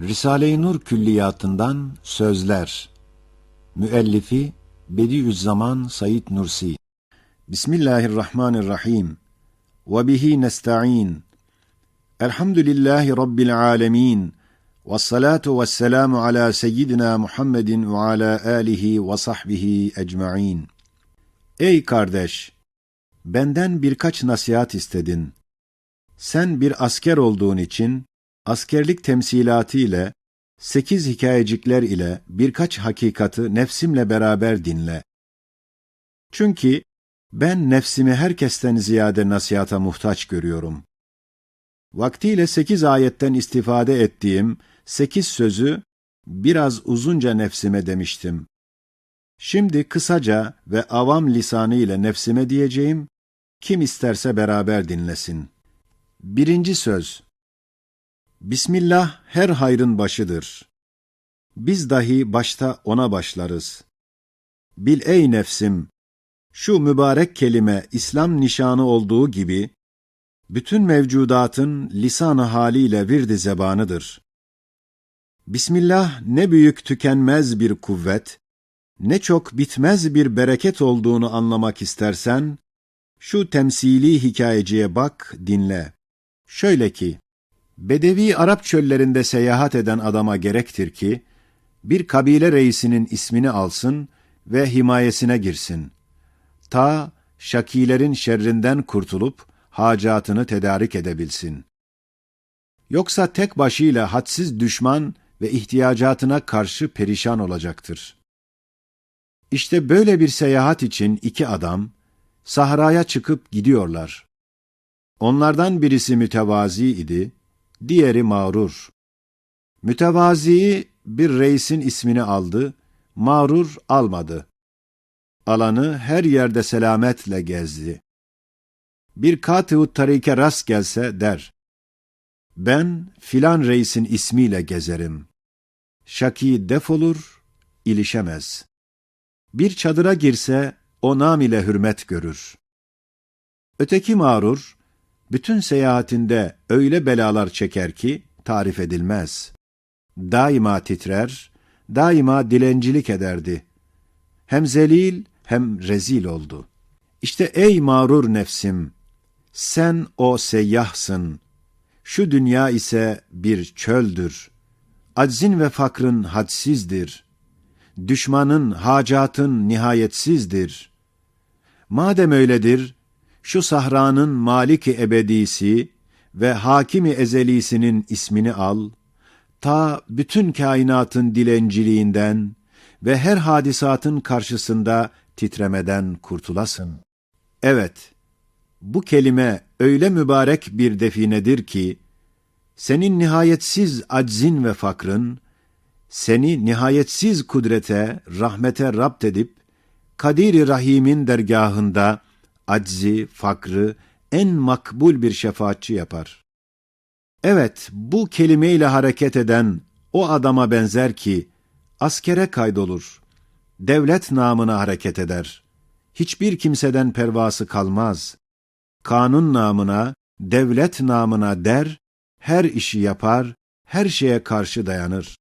Risale-i Nur Külliyatı'ndan Sözler. Müellifi Bediüzzaman Said Nursi. Bismillahirrahmanirrahim. Ve bihi nesta'in. Elhamdülillahi Rabbil alemin. Ve salatu ve selamu ala seyyidina Muhammedin ve ala alihi ve sahbihi ecma'in. Ey kardeş! Benden birkaç nasihat istedin. Sen bir asker olduğun için askerlik temsilatı ile, sekiz hikayecikler ile birkaç hakikati nefsimle beraber dinle. Çünkü ben nefsimi herkesten ziyade nasihata muhtaç görüyorum. Vaktiyle sekiz ayetten istifade ettiğim sekiz sözü biraz uzunca nefsime demiştim. Şimdi kısaca ve avam lisanı ile nefsime diyeceğim, kim isterse beraber dinlesin. Birinci söz Bismillah her hayrın başıdır. Biz dahi başta ona başlarız. Bil ey nefsim, şu mübarek kelime İslam nişanı olduğu gibi, bütün mevcudatın lisan-ı haliyle virdi zebanıdır. Bismillah ne büyük tükenmez bir kuvvet, ne çok bitmez bir bereket olduğunu anlamak istersen, şu temsili hikayeciye bak, dinle. Şöyle ki, Bedevi Arap çöllerinde seyahat eden adama gerektir ki, bir kabile reisinin ismini alsın ve himayesine girsin. Ta şakilerin şerrinden kurtulup hacatını tedarik edebilsin. Yoksa tek başıyla hadsiz düşman ve ihtiyacatına karşı perişan olacaktır. İşte böyle bir seyahat için iki adam, sahraya çıkıp gidiyorlar. Onlardan birisi mütevazi idi, diğeri mağrur. Mütevaziyi bir reisin ismini aldı, mağrur almadı. Alanı her yerde selametle gezdi. Bir katı tarike rast gelse der, ben filan reisin ismiyle gezerim. Şaki defolur, ilişemez. Bir çadıra girse o nam ile hürmet görür. Öteki mağrur, bütün seyahatinde öyle belalar çeker ki tarif edilmez. Daima titrer, daima dilencilik ederdi. Hem zelil hem rezil oldu. İşte ey mağrur nefsim, sen o seyyahsın. Şu dünya ise bir çöldür. Aczin ve fakrın hadsizdir. Düşmanın, hacatın nihayetsizdir. Madem öyledir, şu sahranın maliki ebedisi ve hakimi ezelisinin ismini al, ta bütün kainatın dilenciliğinden ve her hadisatın karşısında titremeden kurtulasın. Evet, bu kelime öyle mübarek bir definedir ki, senin nihayetsiz aczin ve fakrın, seni nihayetsiz kudrete, rahmete rapt edip, Kadir-i Rahim'in dergahında, aczi, fakrı en makbul bir şefaatçi yapar. Evet, bu kelimeyle hareket eden o adama benzer ki, askere kaydolur, devlet namına hareket eder. Hiçbir kimseden pervası kalmaz. Kanun namına, devlet namına der, her işi yapar, her şeye karşı dayanır.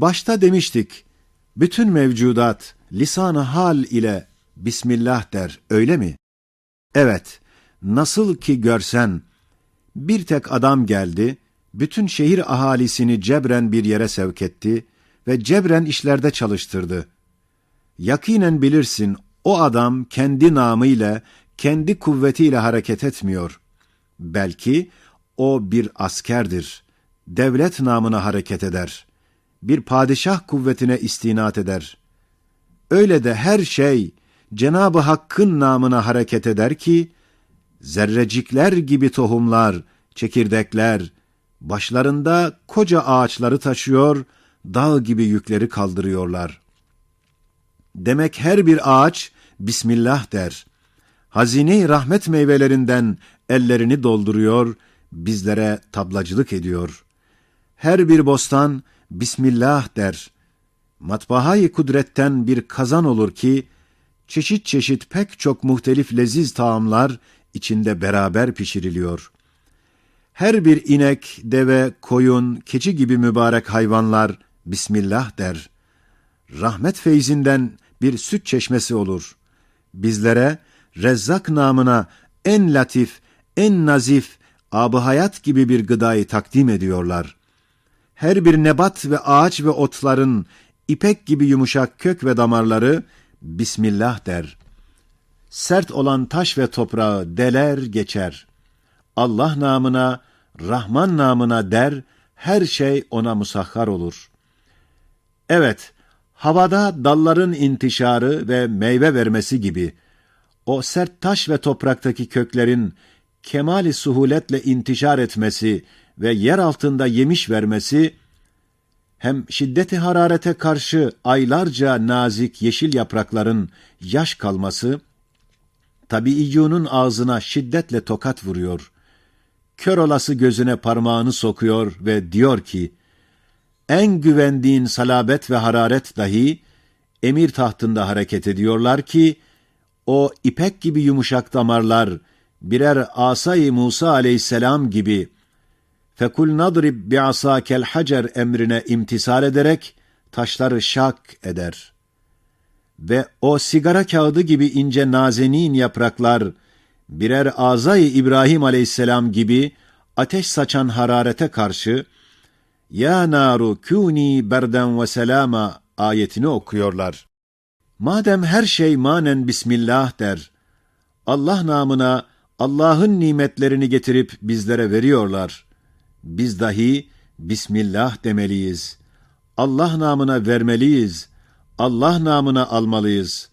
Başta demiştik, bütün mevcudat lisan-ı hal ile Bismillah der, öyle mi? Evet, nasıl ki görsen, bir tek adam geldi, bütün şehir ahalisini cebren bir yere sevk etti ve cebren işlerde çalıştırdı. Yakinen bilirsin, o adam kendi namıyla, kendi kuvvetiyle hareket etmiyor. Belki o bir askerdir, devlet namına hareket eder, bir padişah kuvvetine istinat eder. Öyle de her şey, Cenab-ı Hakk'ın namına hareket eder ki, zerrecikler gibi tohumlar, çekirdekler, başlarında koca ağaçları taşıyor, dağ gibi yükleri kaldırıyorlar. Demek her bir ağaç, Bismillah der. Hazine rahmet meyvelerinden ellerini dolduruyor, bizlere tablacılık ediyor. Her bir bostan, Bismillah der. Matbaayı kudretten bir kazan olur ki, çeşit çeşit pek çok muhtelif leziz taamlar içinde beraber pişiriliyor. Her bir inek, deve, koyun, keçi gibi mübarek hayvanlar Bismillah der. Rahmet feyzinden bir süt çeşmesi olur. Bizlere Rezzak namına en latif, en nazif, abı hayat gibi bir gıdayı takdim ediyorlar. Her bir nebat ve ağaç ve otların ipek gibi yumuşak kök ve damarları Bismillah der. Sert olan taş ve toprağı deler geçer. Allah namına, Rahman namına der, her şey ona musahhar olur. Evet, havada dalların intişarı ve meyve vermesi gibi, o sert taş ve topraktaki köklerin kemali suhuletle intişar etmesi ve yer altında yemiş vermesi, hem şiddeti hararete karşı aylarca nazik yeşil yaprakların yaş kalması, tabiiyyunun ağzına şiddetle tokat vuruyor. Kör olası gözüne parmağını sokuyor ve diyor ki, en güvendiğin salabet ve hararet dahi emir tahtında hareket ediyorlar ki, o ipek gibi yumuşak damarlar birer asay Musa aleyhisselam gibi fekul nadrib bi'asakel hacer emrine imtisal ederek taşları şak eder. Ve o sigara kağıdı gibi ince nazenin yapraklar birer azay İbrahim aleyhisselam gibi ateş saçan hararete karşı ya naru kuni berden ve selama ayetini okuyorlar. Madem her şey manen Bismillah der, Allah namına Allah'ın nimetlerini getirip bizlere veriyorlar. Biz dahi Bismillah demeliyiz. Allah namına vermeliyiz. Allah namına almalıyız.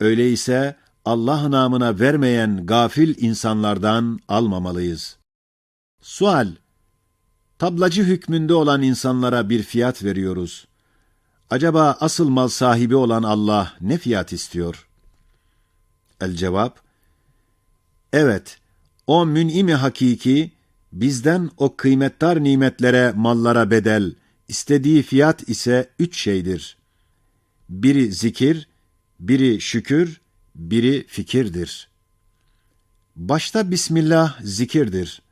Öyleyse Allah namına vermeyen gafil insanlardan almamalıyız. Sual Tablacı hükmünde olan insanlara bir fiyat veriyoruz. Acaba asıl mal sahibi olan Allah ne fiyat istiyor? El cevap, Evet, o mün'imi hakiki, bizden o kıymetdar nimetlere, mallara bedel, istediği fiyat ise üç şeydir. Biri zikir, biri şükür, biri fikirdir. Başta Bismillah zikirdir.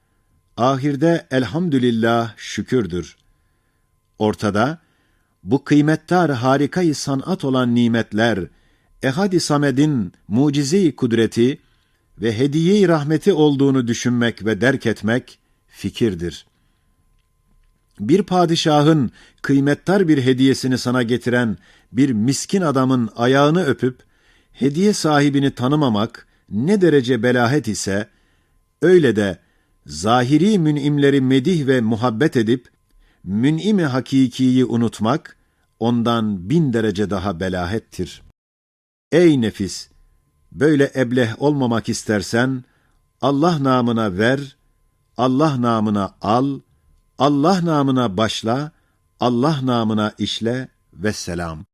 Ahirde elhamdülillah şükürdür. Ortada, bu kıymettar harikayı sanat olan nimetler, Ehad-i Samed'in mucize kudreti ve hediye rahmeti olduğunu düşünmek ve derk etmek fikirdir. Bir padişahın kıymettar bir hediyesini sana getiren bir miskin adamın ayağını öpüp hediye sahibini tanımamak ne derece belahet ise öyle de zahiri münimleri medih ve muhabbet edip mün'imi hakikiyi unutmak, ondan bin derece daha belahettir. Ey nefis! Böyle ebleh olmamak istersen, Allah namına ver, Allah namına al, Allah namına başla, Allah namına işle ve selam.